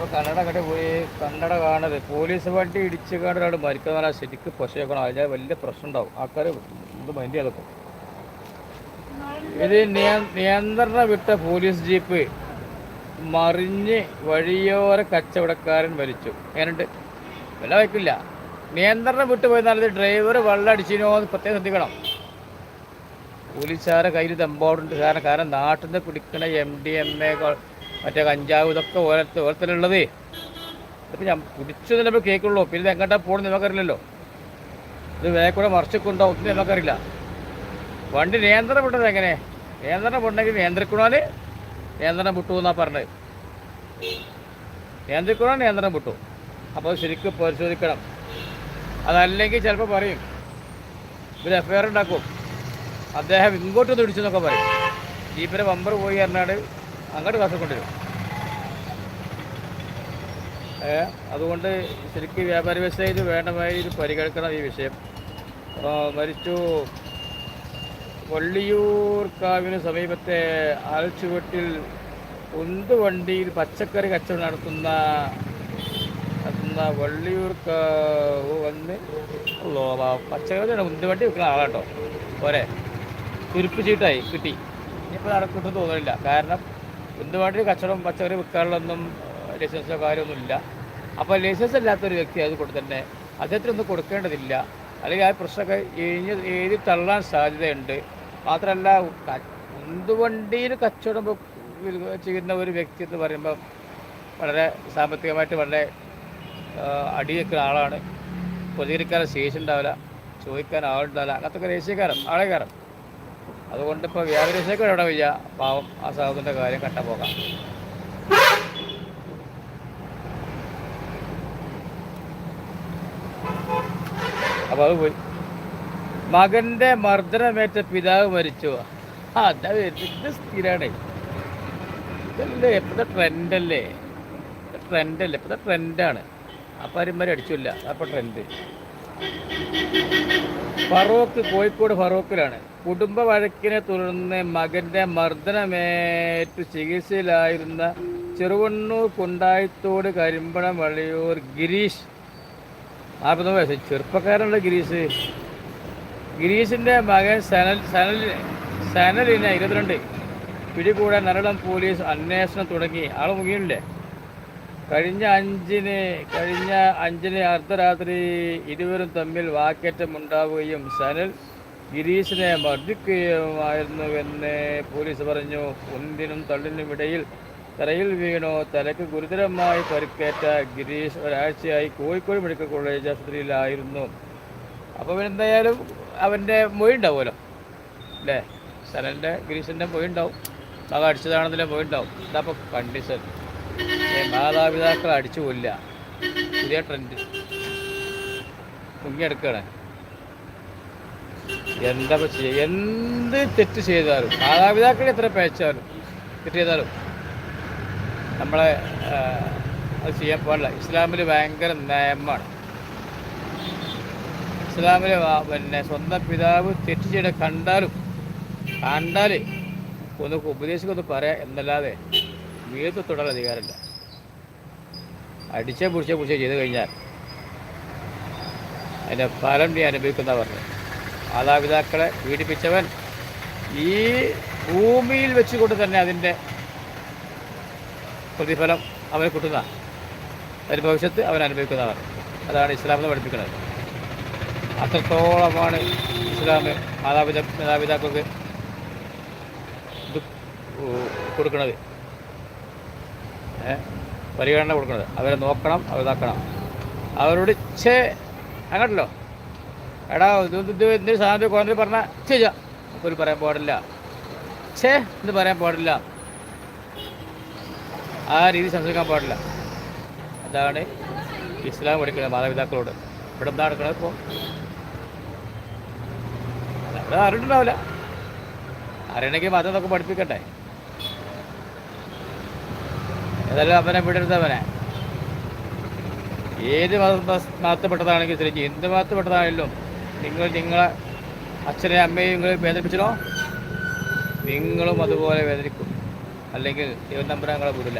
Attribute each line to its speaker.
Speaker 1: ഇപ്പോൾ കന്നഡ കട പോയി. കന്നഡ കാണത് പോലീസ് വണ്ടി ഇടിച്ച് കണ്ടാണ് മരിക്കുന്ന ശരിക്ക് പൊശേക്കണം അതിന് വലിയ പ്രശ്നം ഉണ്ടാവും. ആൾക്കാർ ഇത് മൈൻഡ് ചെയ്തൊക്കെ. ഇത് നിയ- നിയന്ത്രണം വിട്ട പോലീസ് ജീപ്പ് മറിഞ്ഞ് വഴിയോര കച്ചവടക്കാരൻ മരിച്ചു. എങ്ങനെയുണ്ട്? വില വയ്ക്കില്ല. നിയന്ത്രണം വിട്ടു പോയെന്നാൽ ഡ്രൈവർ വെള്ളം അടിച്ചിനോ എന്ന് പ്രത്യേകം ശ്രദ്ധിക്കണം. പോലീസുകാരെ കയ്യിൽ തമ്പോടുണ്ട് കാരണം കാരണം നാട്ടിൽ നിന്ന് പിടിക്കണ എം ഡി എം എ മറ്റേ കഞ്ചാവ് ഇതൊക്കെ ഓരത്ത് ഉള്ളതേ ഇതിപ്പോൾ ഞാൻ കുടിച്ചു നമ്മൾ കേൾക്കുള്ളൂ പിന്നെ എങ്ങോട്ടാണ് എങ്ങോട്ടാ പോകണമെന്ന് നമുക്കറിയില്ലല്ലോ. ഇത് വേഗം കൂടെ മറിച്ചിട്ടുണ്ടോ? ഒന്നും നമുക്കറിയില്ല. വണ്ടി നിയന്ത്രണം വിട്ടത് എങ്ങനെ? നിയന്ത്രണം വിട്ടെങ്കിൽ നിയന്ത്രിക്കണോന് നിയന്ത്രണം വിട്ടു എന്നാണ് പറഞ്ഞത്. നിയന്ത്രിക്കണോ നിയന്ത്രണം വിട്ടു. അപ്പോൾ ശരിക്കും പരിശോധിക്കണം. അതല്ലെങ്കിൽ ചിലപ്പോൾ പറയും ഇവർ എഫ് ഐ ആർ ഉണ്ടാക്കും. അദ്ദേഹം ഇങ്ങോട്ട് തിടിച്ചു എന്നൊക്കെ പറയും. ജീപ്പിന്റെ ബമ്പർ പോയി പറഞ്ഞാൽ അങ്ങോട്ട് കാസർ കൊണ്ടുവരും ഏ അതുകൊണ്ട് ശരിക്കും വ്യാപാര വ്യവസായത്തിൽ വേണ്ടമായി ഇത് പരിഗണിക്കണം ഈ വിഷയം. മരിച്ചു. വള്ളിയൂർക്കാവിന് സമീപത്തെ ആൽച്ചുവെട്ടിൽ ഉന്ത് വണ്ടിയിൽ പച്ചക്കറി കച്ചവടം നടത്തുന്ന നടത്തുന്ന വള്ളിയൂർക്കാവ് വന്ന്. പച്ചക്കറി ഉന്തുവണ്ടി വിൽക്കുന്ന ആളാട്ടോ പോരെ. തുരുപ്പ് ചീട്ടായി. കിട്ടി. ഇനിയിപ്പോൾ നടക്കുമെന്ന് തോന്നുന്നില്ല കാരണം ഉന്തുവണ്ടി കച്ചവടം പച്ചക്കറി വിൽക്കാനുള്ളൊന്നും ലൈസൻസോ കാര്യമൊന്നുമില്ല അപ്പോൾ ലൈസൻസ് ഇല്ലാത്തൊരു വ്യക്തി അത് കൊണ്ട് തന്നെ അദ്ദേഹത്തിനൊന്നും കൊടുക്കേണ്ടതില്ല. അല്ലെങ്കിൽ ആ പ്രശ്നമൊക്കെ എഴുതി എഴുതി തള്ളാൻ സാധ്യതയുണ്ട്. മാത്രമല്ല ഉന്തുവണ്ടിയിൽ കച്ചവടം ചെയ്യുന്ന ഒരു വ്യക്തി എന്ന് പറയുമ്പോൾ വളരെ സാമ്പത്തികമായിട്ട് വളരെ അടിയൊക്കെ ആളാണ്. പ്രതികരിക്കാൻ ശേഷി ഉണ്ടാവില്ല ചോദിക്കാൻ ആളുണ്ടാവില്ല. അങ്ങനത്തെ ദേശീയക്കാരൻ ആളേക്കാരൻ അതുകൊണ്ട് ഇപ്പോൾ വ്യാപാരശേഖരം എവിടെ വയ്യ പാവം ആ സാധനത്തിന്റെ കാര്യം കട്ട പോകാം. അപ്പോൾ അത് പോയി. മകന്റെ മർദ്ദനമേറ്റ പിതാവ് മരിച്ചു. ആ അതാ ഇത്? സ്ഥിരാണേ. ഇതല്ലേ? ഇപ്പോഴത്തെ ട്രെൻഡല്ലേ? ട്രെൻഡല്ലേ? ഇപ്പോഴത്തെ ട്രെൻഡാണ്. അപ്പാരന്മാരെ അടിച്ചില്ല. അപ്പോൾ ട്രെൻഡ്. ഫറൂഖ് കോഴിക്കോട് ഫറൂഖിലാണ്. കുടുംബ വഴക്കിനെ തുടർന്ന് മകന്റെ മർദ്ദനമേറ്റ് ചികിത്സയിലായിരുന്ന ചെറുവണ്ണൂർ കുണ്ടായത്തോട് കരിമ്പണം വള്ളിയൂർ ഗിരീഷ്. നാൽപ്പത്തൊമ്പത് വയസ്സ്. ചെറുപ്പക്കാരനുള്ള ഗിരീഷ്. ഗിരീഷിന്റെ മകൻ സനൽ സനൽ സനലിനെ ഇരുപത്തിരണ്ട്. പിടികൂടാൻ നരളം പോലീസ് അന്വേഷണം തുടങ്ങി. ആൾ മുങ്ങിയില്ലേ കഴിഞ്ഞ അഞ്ചിന് കഴിഞ്ഞ അഞ്ചിന് അർദ്ധരാത്രി ഇരുവരും തമ്മിൽ വാക്കേറ്റമുണ്ടാവുകയും സനൽ ഗിരീഷിനെ മർദ്ദിക്കുകയുമായിരുന്നുവെന്ന് പോലീസ് പറഞ്ഞു. ഒന്നിനും തള്ളിനും ഇടയിൽ തറയിൽ വീണു തലയ്ക്ക് ഗുരുതരമായി പരിക്കേറ്റ ഗിരീഷ് ഒരാഴ്ചയായി കോഴിക്കോട് മെഡിക്കൽ കോളേജ് ആശുപത്രിയിലായിരുന്നു. അപ്പോൾ എന്തായാലും അവന്റെ മൊഴി ഉണ്ടാവുമല്ലോ അല്ലേ? സനലിന്റെ ഗിരീഷിന്റെ മൊഴി ഉണ്ടാവും മക അടിച്ചതാണെന്നല്ലേ മൊഴി ഉണ്ടാവും ഇതപ്പോൾ കണ്ടീഷൻ ഏ, മാതാപിതാക്കളെ അടിച്ചു കൊല്ല പുതിയ ട്രെൻഡ് മുങ്ങിയെടുക്കുകയാണ്. എന്താ ചെയ്യുക എന്ത് തെറ്റ് ചെയ്താലും മാതാപിതാക്കൾ എത്ര പേച്ചാലും തെറ്റ് ചെയ്താലും നമ്മളെ അത് ചെയ്യാൻ പാടില്ല. ഇസ്ലാമിൽ ഭയങ്കര നിയമമാണ്. ഇസ്ലാമിൽ പിന്നെ സ്വന്തം പിതാവ് തെറ്റ് ചെയ്ത് കണ്ടാലും കണ്ടാൽ ഒന്ന് ഉപദേശിക്കൊന്ന് പറയാം എന്നല്ലാതെ വീട്ടിൽ തുടരാൻ അധികാരമില്ല അടിച്ചേ പിടിച്ചേ പിടിച്ചേ ചെയ്ത് കഴിഞ്ഞാൽ അതിന്റെ ഫലം നീ അനുഭവിക്കുന്ന പറഞ്ഞു. മാതാപിതാക്കളെ പീഡിപ്പിച്ചവൻ ഈ ഭൂമിയിൽ വെച്ചുകൊണ്ട് തന്നെ അതിന്റെ പ്രതിഫലം അവന് കിട്ടുന്ന അതിന് ഭവിഷ്യത്ത് അവൻ അനുഭവിക്കുന്നവർ അതാണ് ഇസ്ലാമിനെ പഠിപ്പിക്കുന്നത്. അത്രത്തോളമാണ് ഇസ്ലാം മാതാപിതാ മാതാപിതാക്കൾക്ക് കൊടുക്കുന്നത്. പരിഗണന കൊടുക്കുന്നത്. അവരെ നോക്കണം അവർ ഇതാക്കണം അവരോട് ചേ അങ്ങോട്ടല്ലോ എടാ ഇതൊന്നും സാധനം കുറഞ്ഞ് പറഞ്ഞാൽ ചെയ്യാം ഒരു പറയാൻ പാടില്ല. ഛേ എന്ന് പറയാൻ പാടില്ല. ആ രീതി സംസാരിക്കാൻ പാടില്ല. അതാണ് ഇസ്ലാം പഠിക്കുന്നത് മാതാപിതാക്കളോട്. ഇവിടെ എന്താ നടക്കുന്നത് ഇപ്പോൾ അവിടെ അറിഞ്ഞിട്ടുണ്ടാവില്ല അറിയണമെങ്കിൽ മതം നമുക്ക് പഠിപ്പിക്കട്ടെ. ഏതായാലും അവനെ വീടെടുത്തവനെ ഏത് മത മതത്തിൽപ്പെട്ടതാണെങ്കിലും ശരി എന്ത് മതത്തിൽപ്പെട്ടതാണെങ്കിലും നിങ്ങൾ നിങ്ങളെ അച്ഛനെ അമ്മയും നിങ്ങൾ വേദനിപ്പിച്ചോ നിങ്ങളും അതുപോലെ വേദനിക്കും. അല്ലെങ്കിൽ ദൈവം നമ്പരങ്ങളെ വിടില്ല.